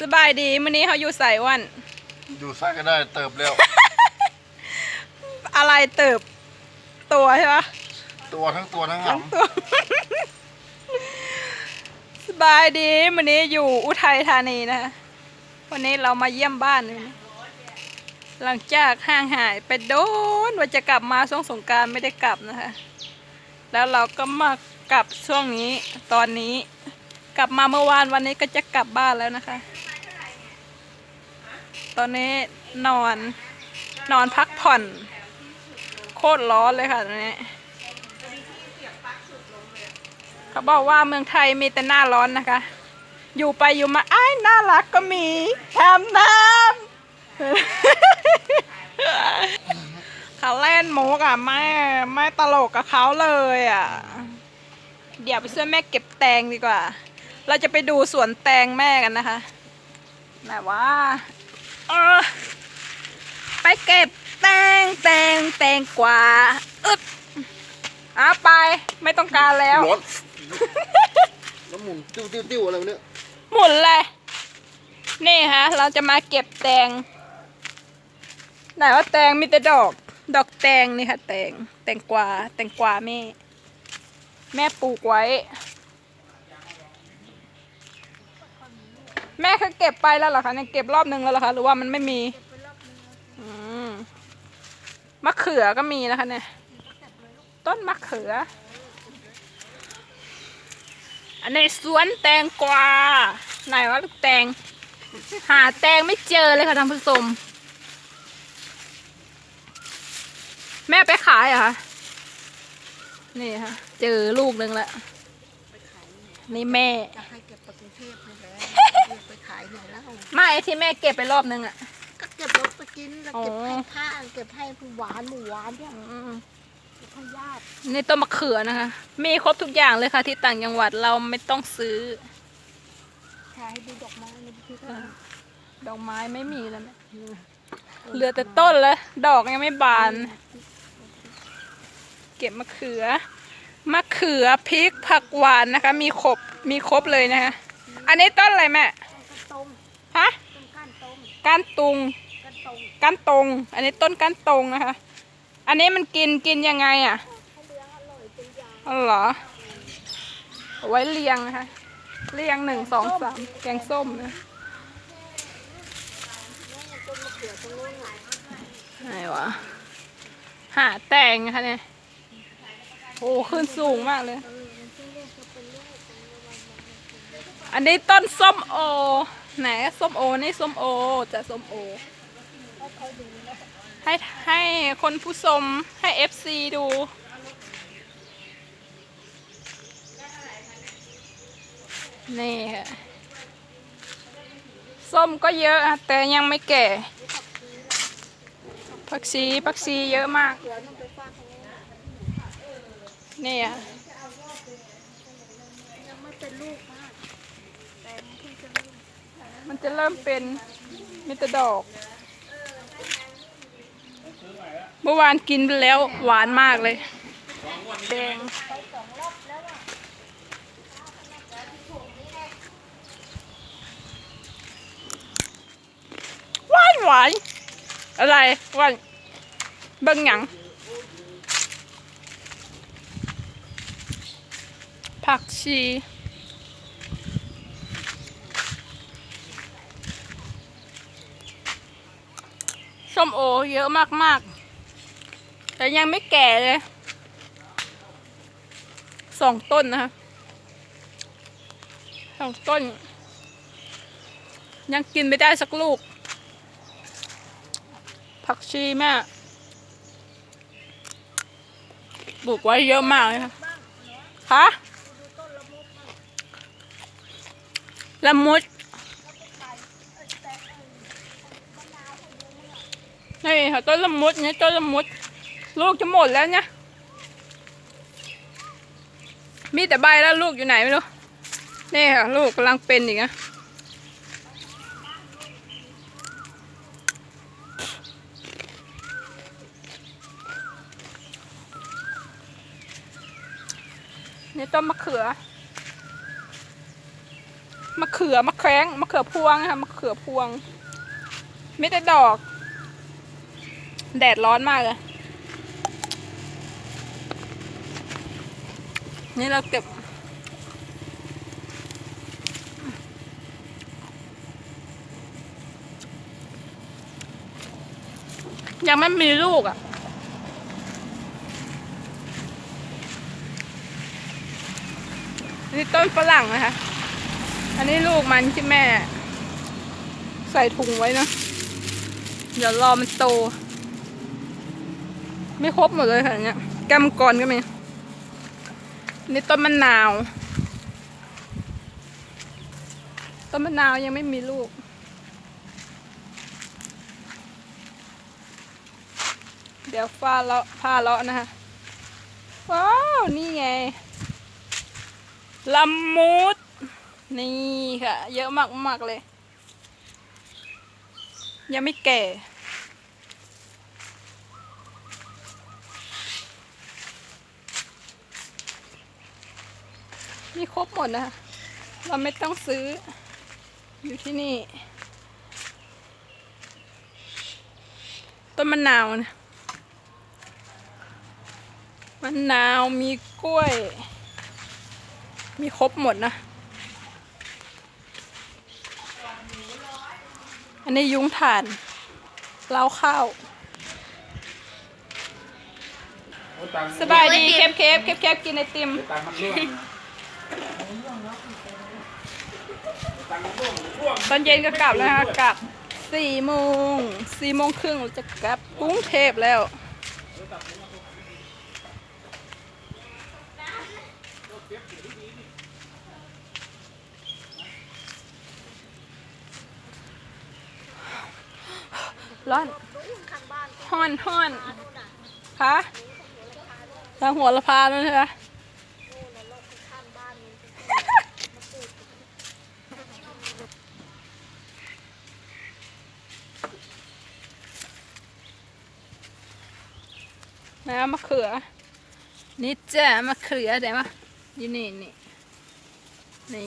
สบายดีมื้อนี้เขาอยู่ใส่วัน อยู่ไส้ก็ได้เติบแล้ว อะไรเติบ ตัวใช่ปะตัวทั้งตัวทั้งหตัว สบายดีมื้อนี้อยู่อุทัยธานีนะคะวันนี้เรามาเยี่ยมบ้านวันนี้หลังจากห่างหายไปโดนว่าจะกลับมาช่วงสงกรารไม่ได้กลับนะคะ แล้วเราก็มากลับช่วงนี้ตอนนี้ กลับมาเมื่อวานวันนี้ก็จะกลับบ้านแล้วนะคะ ตอนนี้นอน นอนพักผ่อน โคตรร้อนเลยค่ะตอนนี้เขาบอกว่าเมืองไทยมีแต่หน้าร้อนนะคะ อยู่ไปอยู่มาอ้ายน่ารักก็มีแถมน้ำเขาเล่นมุกอะไม่ไม่ตลกกับเขาเลยอะ เดี๋ยวไปช่วยแม่เก็บแตงดีกว่า เราจะไปดูสวนแตงแม่กันนะคะไหนว่าเออไปเก็บแตงแตงแตงกวาอึดอะไปไม่ต้องการแล้วำร้อนแล้วหมุนติ้วติ้วติ้วอะไรวะเนี่ยหมุนเลยนี่ฮะ เราจะมาเก็บแตงไหนว่าแตงมีแต่ดอก ดอกแตงนี่ค่ะ แตงแตงกวาแตงกวาแม่ แม่ปลูกไว้ แม่เคยเก็บไปแล้วเหรอคะเนี่ยเก็บรอบนึงแล้วเหรอคะหรือว่ามันไม่มีอืมมะเขือก็มีนะคะเนี่ย ต้นมะเขือ อันในสวนแตงกวาไหนวะลูกแตง หาแตงไม่เจอเลยค่ะท่านผู้ชมแม่ไปขายเหรอคะ นี่ค่ะ เจอลูกหนึ่งแล้ว นี่แม่ จะให้เก็บไปกรุงเทพ หละไปขายไหนแล้วไม่ที่แม่เก็บไปรอบนึงอะ ก็เก็บรถไปกินแล้วเก็บอ๋อให้ข้างเก็บให้ผู้หวานหมูหวานเนี่ยอืมเก็บให้ญาตินี่ต้นมะเขือนะคะ มีครบทุกอย่างเลยค่ะ ที่ต่างจังหวัดเราไม่ต้องซื้อถ่ายให้ดูดอกไม้ในพิพิธภัณฑ์ดอกไม้ไม่มีแล้วเนี่ยเหลือแต่ต้นแล้วดอกยังไม่บาน เก็บมะเขือมะเขือพริกผักหวานนะคะ มีครบมีครบเลยนะคะอั นนี้ต้นอะไรแม่ต้นตรงฮะก้านตรงก้านตุงก้านตง อันนี้ต้นก้านตรงนะคะ อันนี้มันกินกินยังไงอะเขาเลี้ยงอร่อยเป็นยาอ๋อเหรอ ไว้เรียงนะคะ เรียงหนึ่งสองสามแกงส้มนะไหนวะหาแตงนะคะเนี่ย โอ้ขึ้นสูงมากเลย อันนี้ต้นส้มโอ ไหนส้มโอ นี่ส้มโอจะส้มโอ ให้ให้คนผู้ชมให้เอฟซีดูนี่ค่ะส้มก็เยอะแต่ยังไม่แก่ผักชีผักชีเยอะมากเขือต้องไปฟาดตรงนู้นนี่อะยังไม่เป็นลูกมากแต่มันเพิ่งจะลูก มันจะเริ่มเป็นมิตรดอก เมื่อวานกินไปแล้วหวานมากเลยแดงหวานหวานอะไรหวานเบิ่งหยังผักชี ส้มโอเยอะมากๆ แต่ยังไม่แก่เลย สองต้นนะคะสองต้น ยังกินไม่ได้สักลูก ผักชีแม่ปลูกไว้เยอะมากเลยค่ะคะละมุด นี่ค่ะต้นละมุดเนี่ยต้นละมุด ลูกจะหมดแล้วเนี่ยมีแต่ใบแล้วลูกอยู่ไหนไม่รู้นี่ค่ะลูกกำลังเป็นอีกนะนี่ต้นมะเขือ มะเขือ มะแข้ง มะเขือพวงนะคะมะเขือพวง ไม่ได้ดอก แดดร้อนมากเลยนี่เราเก็บ ยังไม่มีลูกอะ นี่ต้นฝรั่งนะคะ อันนี้ลูกมันที่แม่ ใส่ถุงไว้นะ เดี๋ยวรอมันโต ไม่ครบหมดเลยค่ะเนี่ยแก้มกรก็มีนี่ต้นมะนาว ต้นมะนาวยังไม่มีลูก เดี๋ยวฟ้าเลาะผ้าเลาะนะคะ ว้าว นี่ไงละมุดนี่ค่ะ เยอะมากมากๆเลย ยังไม่แก่ มีครบหมดนะคะเราไม่ต้องซื้อ อยู่ที่นี่ ต้นมะนาวนะมะนาวมีกล้วย มีครบหมดนะ อันนี้ยุ้งถ่านเล้าข้าวสบายดี เคฟเคฟเคฟเคฟกินไอติม ตังมันร่วงตังมันร่วงร่วง ตอนเย็นก็กลับแล้วนะคะกลับสี่โมงสี่โมงครึ่งเราจะกลับกรุงเทพแล้วร้อนห้อนห้อนคะทางหัวละพาแล้วใช่ไหม นะมะเขือ นี่จ้ะมะเขือเดี๋ยวมาอยู่นี่นี่นี่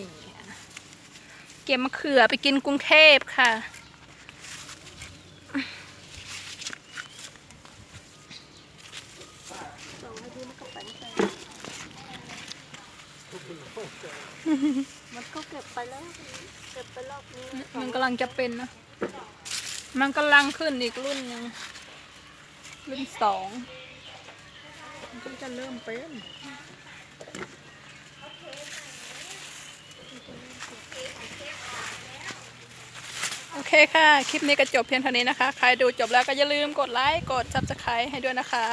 เก็บมะเขือไปกินกรุงเทพค่ะ มันก็เก็บไปแล้ว เก็บไปรอบนี้มันกำลังจะเป็นนะ มันกำลังขึ้นอีกรุ่นหนึงรุ่นสอง มันก็จะเริ่มเป็นโอเคค่ะ คลิปนี้ก็จบเพียงเท่านี้นะคะ ใครดูจบแล้วก็อย่าลืมกดไลค์ กด subscribe ให้ด้วยนะคะ